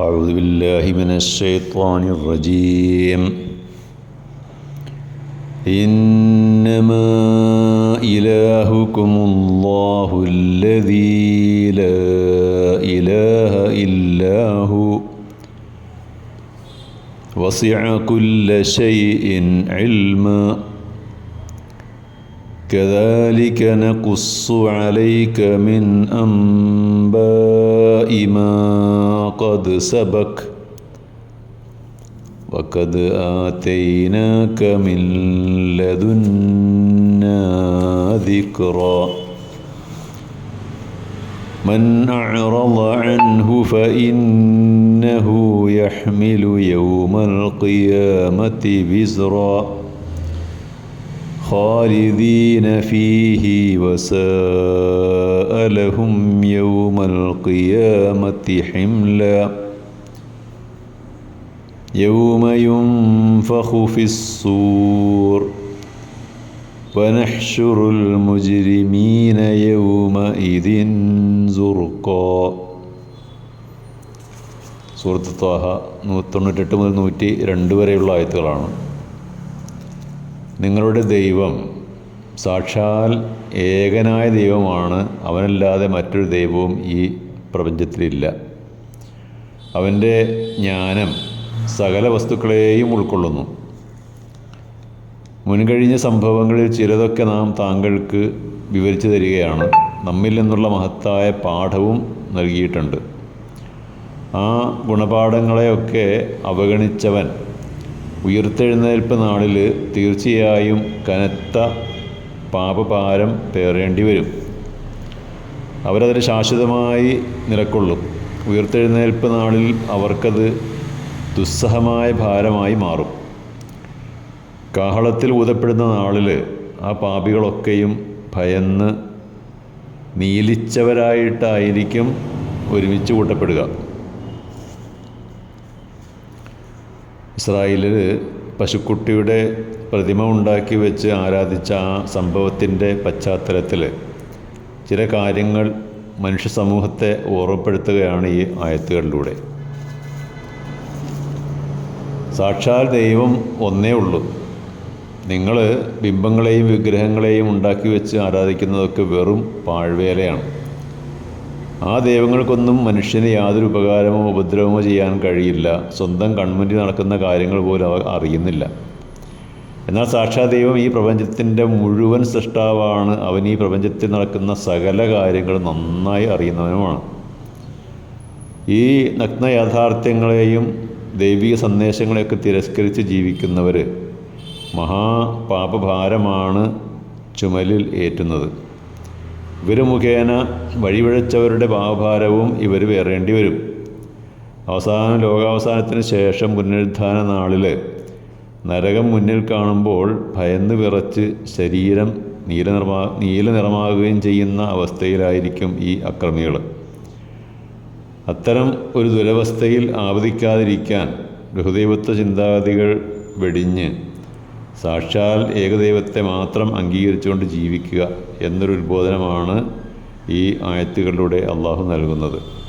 أعوذ بالله من الشيطان الرجيم. إنما إلهكم الله الذي لا إله إلا هو. وسع كل شيء علما. كذلك نقص عليك من أنباء ما قد سبق وقد آتيناك من لدنا ذكرا. من أعرض عنه فإنه يحمل يوم القيامة وزرا. خالدين فيه وساء ലഹും യൗമൽ ഖിയാമത്തി ഹിംല يوم ينفخ في الصور. ونحشر المجرمين يومئذ زرقا. സൂറത്ത് ത്വാഹ നൂറ്റൊണ്ണൂറ്റെട്ട് മുതൽ നൂറ്റി രണ്ട് വരെയുള്ള ആയത്തുകളാണ്. നിങ്ങളുടെ ദൈവം സാക്ഷാൽ ഏകനായ ദൈവമാണ്. അവനല്ലാതെ മറ്റൊരു ദൈവവും ഈ പ്രപഞ്ചത്തിലില്ല അവന്റെ ജ്ഞാനം സകല വസ്തുക്കളെയും ഉൾക്കൊള്ളുന്നു. മുൻകഴിഞ്ഞ സംഭവങ്ങളിൽ ചിലതൊക്കെ നാം താങ്കൾക്ക് വിവരിച്ചു തരികയാണ്. നമ്മിൽ നിന്നുള്ള മഹത്തായ പാഠവും നൽകിയിട്ടുണ്ട്. ആ ഗുണപാഠങ്ങളെയൊക്കെ അവഗണിച്ചവൻ ഉയർത്തെഴുന്നേൽപ്പ് നാളിൽ തീർച്ചയായും കനത്ത പാപഭാരം പേറേണ്ടി വരും. അവരതിന് ശാശ്വതമായി നിലക്കൊള്ളും. ഉയർത്തെഴുന്നേൽപ്പ് നാളിൽ അവർക്കത് ദുസ്സഹമായ ഭാരമായി മാറും. കാഹളത്തിൽ ഊതപ്പെടുന്ന നാളിൽ ആ പാപികളൊക്കെയും ഭയന്ന് നീലിച്ചവരായിട്ടായിരിക്കും ഒരുമിച്ച് കൂട്ടപ്പെടുക. ഇസ്രായേലിൽ പശുക്കുട്ടിയുടെ പ്രതിമ ഉണ്ടാക്കി വെച്ച് ആരാധിച്ച ആ സംഭവത്തിന്റെ പശ്ചാത്തലത്തിൽ ചില കാര്യങ്ങൾ മനുഷ്യ സമൂഹത്തെ ഓർമ്മപ്പെടുത്തുകയാണ് ഈ ആയത്തുകളിലൂടെ. സാക്ഷാൽ ദൈവം ഒന്നേ ഉള്ളൂ. നിങ്ങൾ ബിംബങ്ങളെയും വിഗ്രഹങ്ങളെയും ഉണ്ടാക്കി വെച്ച് ആരാധിക്കുന്നതൊക്കെ വെറും പാഴ്വേലയാണ്. ആ ദൈവങ്ങൾക്കൊന്നും മനുഷ്യന് യാതൊരു ഉപകാരമോ ഉപദ്രവമോ ചെയ്യാൻ കഴിയില്ല. സ്വന്തം കൺമുന്നിൽ നടക്കുന്ന കാര്യങ്ങൾ പോലും അവ അറിയുന്നില്ല. എന്നാൽ സാക്ഷാ ദൈവം ഈ പ്രപഞ്ചത്തിന്റെ മുഴുവൻ സൃഷ്ടാവാണ്. അവൻ ഈ പ്രപഞ്ചത്തിൽ നടക്കുന്ന സകല കാര്യങ്ങൾ നന്നായി അറിയുന്നവനുമാണ്. ഈ നഗ്ന യാഥാർത്ഥ്യങ്ങളെയും ദൈവിക സന്ദേശങ്ങളെയൊക്കെ തിരസ്കരിച്ച് ജീവിക്കുന്നവർ മഹാപാപഭാരമാണ് ചുമലിൽ ഏറ്റുന്നത്. ഇവർ മുഖേന വഴിവഴച്ചവരുടെ പാപഭാരവും ഇവർ വേറേണ്ടി വരും. അവസാന ലോകാവസാനത്തിന് ശേഷം പുനരുദ്ധാന നാളിൽ നരകം മുന്നിൽ കാണുമ്പോൾ ഭയന്ന് വിറച്ച് ശരീരം നീല നീലനിറമാകുകയും നീല നിറമാകുകയും ചെയ്യുന്ന അവസ്ഥയിലായിരിക്കും ഈ അക്രമികൾ. അത്തരം ഒരു ദുരവസ്ഥയിൽ ആവതിക്കാതിരിക്കാൻ ബഹുദൈവത്വ ചിന്താഗതികൾ വെടിഞ്ഞ് സാക്ഷാൽ ഏകദൈവത്തെ മാത്രം അംഗീകരിച്ചുകൊണ്ട് ജീവിക്കുക എന്നൊരു ഉത്ബോധനമാണ് ഈ ആയത്തുകളിലൂടെ അള്ളാഹു നൽകുന്നത്.